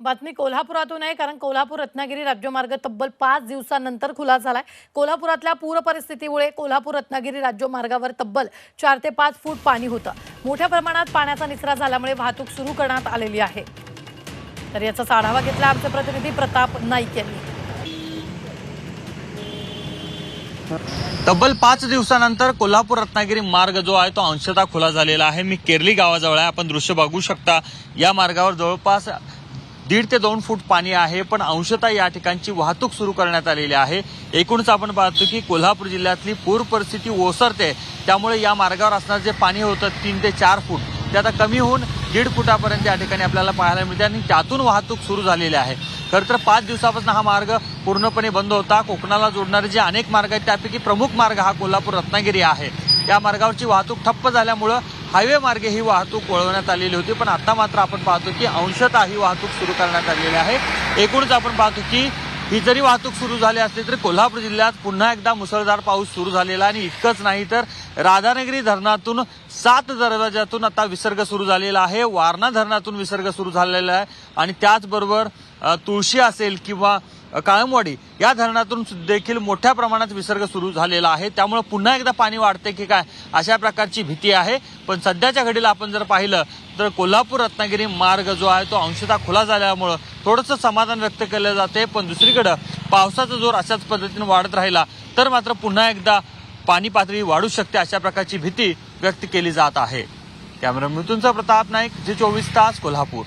बातमी कोल्हापुरातून आहे कारण कोल्हापूर रत्नागिरी राज्यमार्ग तब्बल पाच दिवसानंतर खुला झालाय. कोल्हापुरातल्या पूर परिस्थितीमुळे कोल्हापूर रत्नागिरी राज्यमार्गावर तब्बल चार ते पाच फूट पाणी होतं. मोठ्या प्रमाणात पाण्याचा निचरा झाल्यामुळे वाहतूक सुरू करण्यात आलेली आहे. तर याचाच आढावा घेतला आमचे प्रतिनिधी प्रताप नाईक यांनी. तब्बल पाच दिवसानंतर कोल्हापूर रत्नागिरी मार्ग जो आहे तो अंशतः खुला झालेला आहे. मी केरली गावाजवळ आहे. आपण दृश्य बघू शकता या मार्गावर जवळपास दीड ते दोन फूट पाणी आहे पण अंशतः या ठिकाणची वाहतूक सुरू करण्यात आलेली आहे. एकूणच आपण पाहतो की कोल्हापूर जिल्ह्यातली पूर परिस्थिती ओसरते. त्यामुळे या मार्गावर असणारं जे पाणी होतं तीन ते चार फूट ते आता कमी होऊन दीड फुटापर्यंत या ठिकाणी आपल्याला पाहायला मिळते आणि त्यातून वाहतूक सुरू झालेली आहे. खरं तर पाच दिवसापासून हा मार्ग पूर्णपणे बंद होता. कोकणाला जोडणारे जे अनेक मार्ग आहेत त्यापैकी प्रमुख मार्ग हा कोल्हापूर रत्नागिरी आहे. या मार्गावरची वाहतूक ठप्प झाल्यामुळं हायवे मार्गे ही वाहतूक वळवण्यात आलेली होती पण आता मात्र आपण पाहतो की अंशतः ही वाहतूक सुरू करण्यात आलेली आहे. एकूणच आपण पाहतो की ही जरी वाहतूक सुरू झाली असली तरी कोल्हापूर जिल्ह्यात पुन्हा एकदा मुसळधार पाऊस सुरू झालेला आहे आणि इतकंच नाही तर राधानगरी धरणातून सात दरवाजातून आता विसर्ग सुरू झालेला आहे. वारणा धरणातून विसर्ग सुरू झालेला आहे आणि त्याचबरोबर तुळशी असेल किंवा काळमवाडी या धरणातून देखील मोठ्या प्रमाणात विसर्ग सुरू झालेला आहे. त्यामुळे पुन्हा एकदा पाणी वाढते की काय अशा प्रकारची भीती आहे. पण सध्याच्या घडीला आपण जर पाहिलं तर कोल्हापूर रत्नागिरी मार्ग जो आहे तो अंशतः खुला झाल्यामुळं थोडंसं समाधान व्यक्त केलं जाते. पण दुसरीकडं पावसाचा जोर अशाच पद्धतीने वाढत राहिला तर मात्र पुन्हा एकदा पाणी पातळी वाढू शकते अशा प्रकारची भीती व्यक्त केली जात आहे. कॅमेरा मृत्यूंचा प्रताप नाईक जे चोवीस तास कोल्हापूर.